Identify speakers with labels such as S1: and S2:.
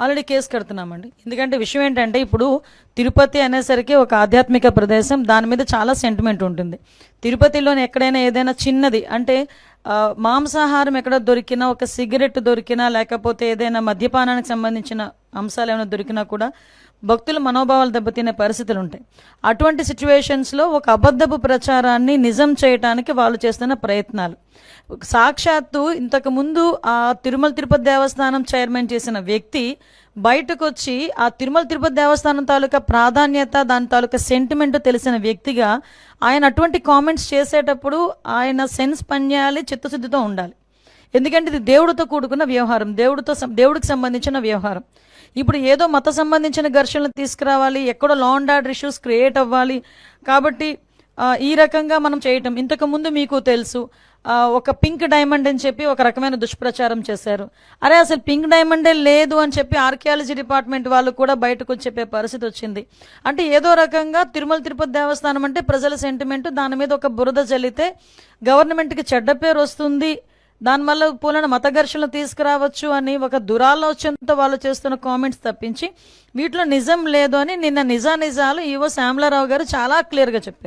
S1: Already case కడుతున్నామండి. ఎందుకంటే విషయం ఏంటంటే ఇప్పుడు తిరుపతి అనేసరికి ఒక ఆధ్యాత్మిక ప్రదేశం దాని మీద చాలా సెంటిమెంట్ ఉంటుంది. తిరుపతిలోని ఎక్కడైనా ఏదైనా చిన్నది అంటే మాంసాహారం ఎక్కడ దొరికినా ఒక సిగరెట్ దొరికినా లేకపోతే ఏదైనా మద్యపానానికి సంబంధించిన అంశాలు ఏమైనా దొరికినా కూడా భక్తుల మనోభావాలు దెబ్బతినే పరిస్థితులు ఉంటాయి అటువంటి సిచ్యువేషన్స్లో ఒక అబద్ధపు ప్రచారాన్ని నిజం చేయటానికి వాళ్ళు చేస్తున్న ప్రయత్నాలు. సాక్షాత్తు ఇంతకు ముందు ఆ తిరుమల తిరుపతి దేవస్థానం చైర్మన్ చేసిన వ్యక్తి బయటకు వచ్చి ఆ తిరుమల తిరుపతి దేవస్థానం తాలూకా ప్రాధాన్యత దాని తాలూకా సెంటిమెంట్ తెలిసిన వ్యక్తిగా ఆయన అటువంటి కామెంట్స్ చేసేటప్పుడు ఆయన సెన్స్ పనిచేయాలి చిత్తశుద్ధితో ఉండాలి. ఎందుకంటే ఇది దేవుడితో కూడుకున్న వ్యవహారం. దేవుడితో దేవుడికి సంబంధించిన వ్యవహారం. ఇప్పుడు ఏదో మత సంబంధించిన ఘర్షణలు తీసుకురావాలి ఎక్కడో law and order issues create అవ్వాలి. కాబట్టి ఈ రకంగా మనం చేయటం. ఇంతకు ముందు మీకు తెలుసు ఒక పింక్ డైమండ్ అని చెప్పి ఒక రకమైన దుష్ప్రచారం చేశారు. అరే అసలు పింక్ డైమండే లేదు అని చెప్పి ఆర్కియాలజీ డిపార్ట్మెంట్ వాళ్ళు కూడా బయటకు చెప్పే పరిస్థితి వచ్చింది. అంటే ఏదో రకంగా తిరుమల తిరుపతి దేవస్థానం అంటే ప్రజల సెంటిమెంట్ దాని మీద ఒక బురద చల్లితే గవర్నమెంట్కి చెడ్డ పేరు వస్తుంది. దానివల్ల పూలన మత ఘర్షణలు తీసుకురావచ్చు అని ఒక దురాలోచనతో వాళ్ళు చేస్తున్న కామెంట్స్ తప్పించి వీటిలో నిజం లేదు అని నిన్న నిజా నిజాలు ఈవో శ్యామలారావు గారు చాలా క్లియర్గా చెప్పారు.